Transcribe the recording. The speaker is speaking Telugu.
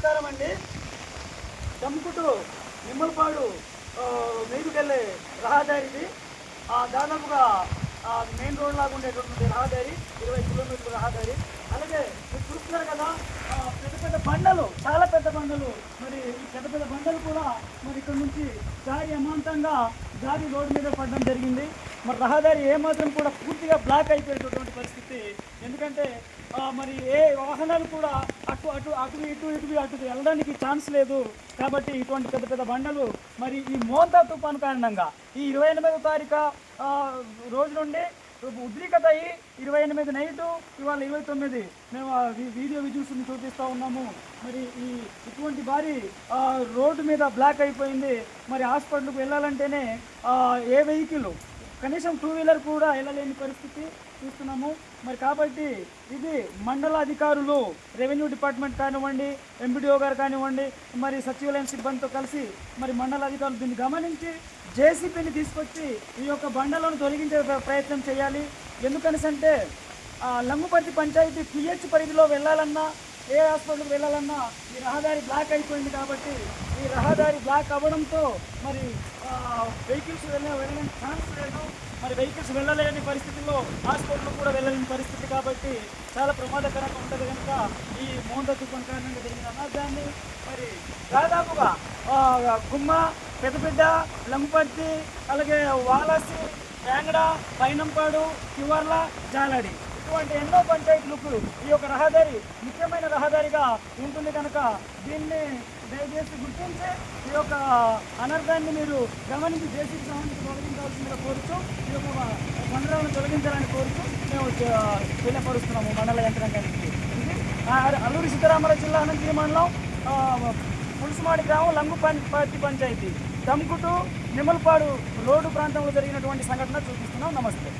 నమస్కారం అండి. చంపుటూరు నిమ్మలపాడు ఆ, మీదుకెళ్ళే రహదారిది దాదాపుగా మెయిన్ రోడ్ లాగా ఉండేటువంటి రహదారి ఇరవై కిలోమీటర్ల రహదారి. అలాగే మీరు చూస్తున్నారు కదా పెద్ద పెద్ద బండలు చాలా పెద్ద బండలు. మరి ఈ పెద్ద పెద్ద బండలు కూడా మరి ఇక్కడ నుంచి దారి అమాంతంగా దారి రోడ్డు మీద పడడం జరిగింది. మరి రహదారి ఏమాత్రం కూడా పూర్తిగా బ్లాక్ అయిపోయేటటువంటి పరిస్థితి. ఎందుకంటే మరి ఏ వాహనాలు కూడా అటు అటు ఇటు ఇటు అటు వెళ్ళడానికి ఛాన్స్ లేదు. కాబట్టి ఇటువంటి పెద్ద పెద్ద బండలు మరి ఈ మోంతా తుఫాను కారణంగా ఈ ఇరవై ఎనిమిదో తారీఖు రోజు నుండి ఉద్రిక్తత అయ్యి ఇరవై ఎనిమిది నైటు ఇవాళ ఇరవై తొమ్మిది. మేము వీడియో విజువల్స్ని చూపిస్తూ ఉన్నాము. మరి ఈ ఇటువంటి భారీ రోడ్డు మీద బ్లాక్ అయిపోయింది. మరి హాస్పిటల్కి వెళ్ళాలంటేనే ఏ వెహికల్ కనీసం టూ వీలర్ కూడా వెళ్ళలేని పరిస్థితి చూస్తున్నాము. మరి కాబట్టి ఇది మండల అధికారులు రెవెన్యూ డిపార్ట్మెంట్ కానివ్వండి ఎంపీడీఓ గారు కానివ్వండి మరి సచివాలయం సిబ్బందితో కలిసి మరి మండల అధికారులు దీన్ని గమనించి జేసీపీని తీసుకొచ్చి ఈ యొక్క బండలను తొలగించే ప్రయత్నం చేయాలి. ఎందుకనిసంటే లంగుపర్తి పంచాయతీ పిహెచ్ పరిధిలో వెళ్ళాలన్నా ఏ హాస్పిటల్కి వెళ్ళాలన్నా ఈ రహదారి బ్లాక్ అయిపోయింది కాబట్టి ఈ రహదారి బ్లాక్ అవ్వడంతో మరి వెహికల్స్ వెళ్ళే వెళ్ళడానికి ఛాన్స్ మరి వెహికల్స్ వెళ్ళలేని పరిస్థితుల్లో హాస్పిటల్ కూడా వెళ్ళలేని పరిస్థితి కాబట్టి చాలా ప్రమాదకరంగా ఉంటుంది కనుక ఈ మౌంట తుఫాన్ కారణంగా జరిగిన అనార్థాన్ని మరి దాదాపుగా గుమ్మ పెద్దపెద్ద లంపర్తి అలాగే వాలసి వేంగడ పైనంపాడు కివర్ల జాలాడి. ఇటువంటి ఎన్నో పంచాయతీలకు ఈ యొక్క రహదారి ముఖ్యమైన రహదారిగా ఉంటుంది కనుక దీన్ని దయచేసి గుర్తించి ఈ యొక్క అనర్థాన్ని మీరు గమనించి దేశీయ సంబంధించి తొలగించాల్సిందిగా కోరుతూ ఈ యొక్క మండలాలను తొలగించాలని కోరుతూ మేము తెలియపరుస్తున్నాము మండల యంత్రాంగానికి. ఇది ఆ, అల్లూరి సీతారామరాజు జిల్లా అనంతగిరి మండలం పులుసుమాడి గ్రామం లంగుపర్తి పంచాయతీ. దమ్కుటు నిమల్పాడు రోడ్డు ప్రాంతంలో జరిగినటువంటి సంఘటన చూపిస్తున్నాం. నమస్తే.